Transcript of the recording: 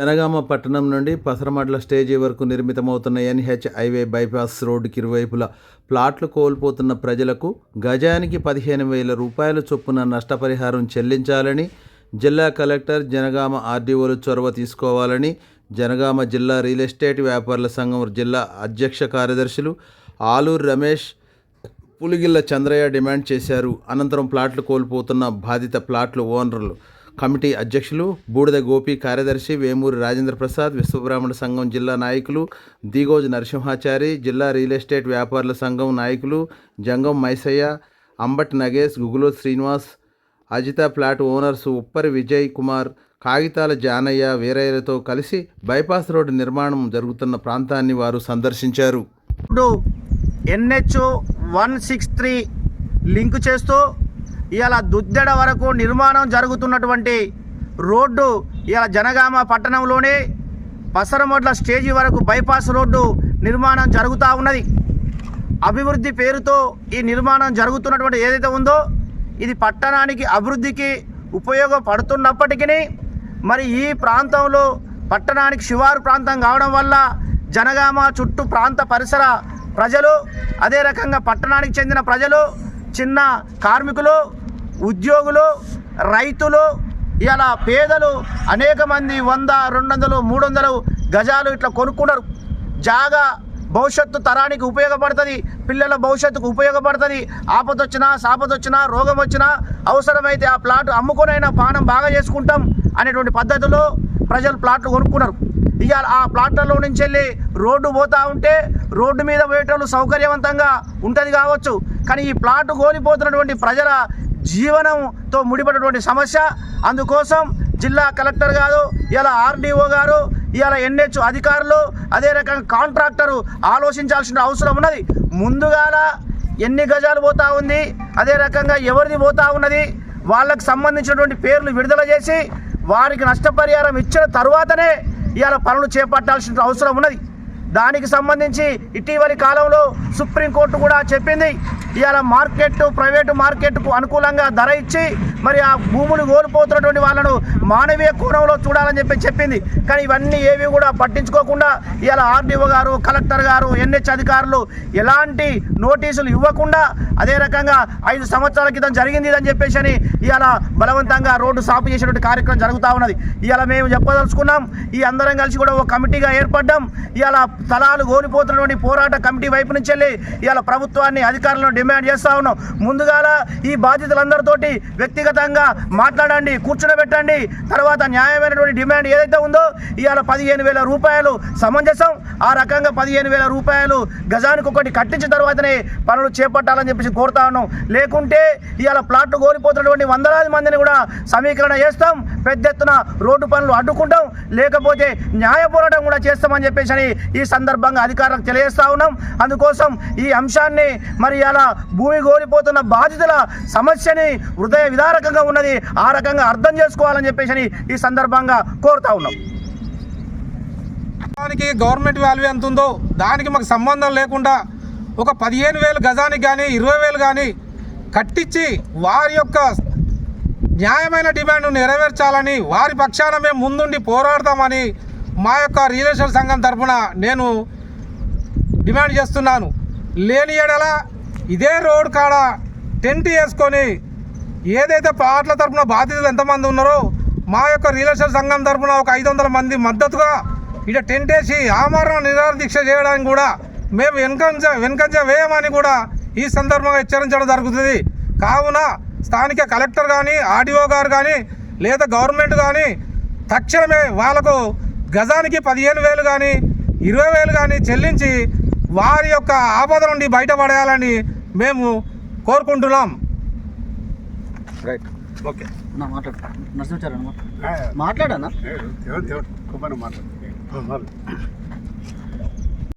జనగామ పట్టణం నుండి పసరమడ్ల స్టేజీ వరకు నిర్మితమవుతున్న ఎన్హెచ్ హైవే బైపాస్ రోడ్డుకి ఇరువైపులా ప్లాట్లు కోల్పోతున్న ప్రజలకు గజానికి పదిహేను వేల రూపాయల చొప్పున నష్టపరిహారం చెల్లించాలని జిల్లా కలెక్టర్ జనగామ ఆర్డీఓలు చొరవ తీసుకోవాలని జనగామ జిల్లా రియల్ ఎస్టేట్ వ్యాపారుల సంఘం జిల్లా అధ్యక్ష కార్యదర్శులు ఆలూరు రమేష్ పులిగిల్ల చంద్రయ్య డిమాండ్ చేశారు. అనంతరం ప్లాట్లు కోల్పోతున్న బాధిత ప్లాట్లు ఓనర్లు కమిటీ అధ్యక్షులు బూడిద గోపి కార్యదర్శి వేమూరి రాజేంద్ర ప్రసాద్ విశ్వబ్రాహ్మణ సంఘం జిల్లా నాయకులు దిగోజు నరసింహాచారి జిల్లా రియల్ ఎస్టేట్ వ్యాపారుల సంఘం నాయకులు జంగం మైసయ్య అంబట్ నగేష్ గుగులో శ్రీనివాస్ అజిత ప్లాట్ ఓనర్స్ ఉప్పరి విజయ్ కుమార్ కాగితాల జానయ్య వీరయ్యలతో కలిసి బైపాస్ రోడ్డు నిర్మాణం జరుగుతున్న ప్రాంతాన్ని వారు సందర్శించారు. ఇప్పుడు NH one six three link చేస్తూ ఇవాళ దుద్దెడ వరకు నిర్మాణం జరుగుతున్నటువంటి రోడ్డు ఇవాళ జనగామ పట్టణంలోనే పసరమొడ్ల స్టేజీ వరకు బైపాస్ రోడ్డు నిర్మాణం జరుగుతూ ఉన్నది. అభివృద్ధి పేరుతో ఈ నిర్మాణం జరుగుతున్నటువంటి ఏదైతే ఉందో ఇది పట్టణానికి అభివృద్ధికి ఉపయోగపడుతున్నప్పటికీ మరి ఈ ప్రాంతంలో పట్టణానికి శివారు ప్రాంతం కావడం వల్ల జనగామ చుట్టూ ప్రాంత పరిసర ప్రజలు అదే రకంగా పట్టణానికి చెందిన ప్రజలు చిన్న కార్మికులు ఉద్యోగులు రైతులు ఇలా పేదలు అనేక మంది వంద రెండు వందలు మూడు వందలు గజాలు ఇట్లా కొనుక్కున్నారు. జాగా భవిష్యత్తు తరానికి ఉపయోగపడుతుంది పిల్లల భవిష్యత్తుకు ఉపయోగపడుతుంది. ఆపదొచ్చినా సాపదొచ్చినా రోగం వచ్చినా అవసరమైతే ఆ ప్లాట్ అమ్ముకునైనా పానం బాగా చేసుకుంటాం అనేటువంటి పద్ధతిలో ప్రజలు ప్లాట్లు కొనుక్కున్నారు. ఇక ఆ ప్లాట్లలో నుంచి వెళ్ళి రోడ్డు పోతా ఉంటే రోడ్డు మీద పోయేటోళ్ళు సౌకర్యవంతంగా ఉంటుంది కావచ్చు. కానీ ఈ ప్లాట్ కోల్పోతున్నటువంటి ప్రజల జీవనంతో ముడిపడినటువంటి సమస్య. అందుకోసం జిల్లా కలెక్టర్ గారు ఇలా ఆర్డీఓ గారు ఇలా ఎన్హెచ్ అధికారులు అదే రకంగా కాంట్రాక్టరు ఆలోచించాల్సిన అవసరం ఉన్నది. ముందుగాల ఎన్ని గజాలు పోతా ఉంది అదే రకంగా ఎవరిది పోతా ఉన్నది వాళ్ళకు సంబంధించినటువంటి పేర్లు విడుదల చేసి వారికి నష్టపరిహారం ఇచ్చిన తర్వాతనే ఇవాళ పనులు చేపట్టాల్సిన అవసరం ఉన్నది. దానికి సంబంధించి ఇటీవలి కాలంలో సుప్రీంకోర్టు కూడా చెప్పింది ఇవాళ మార్కెట్ ప్రైవేటు మార్కెట్కు అనుకూలంగా ధర ఇచ్చి మరి ఆ భూములు కోల్పోతున్నటువంటి వాళ్ళను మానవీయ కోణంలో చూడాలని చెప్పి చెప్పింది. కానీ ఇవన్నీ ఏవి కూడా పట్టించుకోకుండా ఇవాళ ఆర్డీఓ గారు కలెక్టర్ గారు ఎన్హెచ్ అధికారులు ఎలాంటి నోటీసులు ఇవ్వకుండా అదే రకంగా ఐదు సంవత్సరాల క్రితం జరిగింది అని చెప్పేసి అని ఇవాళ బలవంతంగా రోడ్డు సాపు చేసేటువంటి కార్యక్రమం జరుగుతూ ఉన్నది. ఇవాళ మేము చెప్పదలుచుకున్నాం ఈ అందరం కలిసి కూడా ఒక కమిటీగా ఏర్పడ్డాం. ఇవాళ స్థలాలు కోల్పోతున్నటువంటి పోరాట కమిటీ వైపు నుంచి వెళ్ళి ఇవాళ ప్రభుత్వాన్ని అధికారులను డిమాండ్ చేస్తూ ఉన్నాం. ముందుగాల ఈ బాధ్యతలందరితోటి వ్యక్తిగతంగా మాట్లాడండి కూర్చునబెట్టండి తర్వాత న్యాయమైనటువంటి డిమాండ్ ఏదైతే ఉందో ఇవాళ పదిహేను వేల రూపాయలు సమంజసం ఆ రకంగా పదిహేను వేల రూపాయలు గజానికి ఒకటి కట్టించిన తర్వాతనే పనులు చేపట్టాలని చెప్పేసి కోరుతా ఉన్నాం. లేకుంటే ఇవాళ ప్లాట్లు కోల్పోతున్నటువంటి వందలాది మందిని కూడా సమీకరణ చేస్తాం. పెద్ద ఎత్తున రోడ్డు పనులు అడ్డుకుంటాం. లేకపోతే న్యాయ పోరాటం కూడా చేస్తామని చెప్పేసి అని ఈ సందర్భంగా అధికారులకు తెలియజేస్తా ఉన్నాం. అందుకోసం ఈ అంశాన్ని మరి అలా భూమి కోల్పోతున్న బాధితుల సమస్యని హృదయ విదారకంగా ఉన్నది. ఆ రకంగా అర్థం చేసుకోవాలని చెప్పేసి అని ఈ సందర్భంగా కోరుతా ఉన్నాం. దానికి గవర్నమెంట్ వాల్యూ ఎంత ఉందో దానికి మాకు సంబంధం లేకుండా ఒక పదిహేను వేలు గజానికి కానీ ఇరవై వేలు కానీ కట్టించి వారి యొక్క న్యాయమైన డిమాండ్ నెరవేర్చాలని వారి పక్షాన మేము ముందుండి పోరాడతామని మా యొక్క రియల్ ఎస్టేట్ సంఘం తరఫున నేను డిమాండ్ చేస్తున్నాను. లేని ఎడల ఇదే రోడ్ కాడ టెంట్ వేసుకొని ఏదైతే పాటల తరఫున బాధితులు ఎంతమంది ఉన్నారో మా యొక్క రియల్ ఎస్టేట్ సంఘం తరఫున ఒక ఐదు వందల మంది మద్దతుగా ఇట టెంట్ వేసి ఆమరణ నిరాహార దీక్ష చేయడానికి కూడా మేము వెనుకంజ వెనుకంజ వేయమని కూడా ఈ సందర్భంగా హెచ్చరించడం జరుగుతుంది. కావున స్థానిక కలెక్టర్ కానీ ఆర్డీఓ గారు కానీ లేదా గవర్నమెంట్ కానీ తక్షణమే వాళ్ళకు గజానికి పదిహేను వేలు కానీ ఇరవై వేలు కానీ చెల్లించి వారి యొక్క ఆపద నుండి బయటపడేయాలని మేము కోరుకుంటున్నాం. రైట్ ఓకే నా మాట్లాడు. మాట్లాడనా? మాట్లాడు.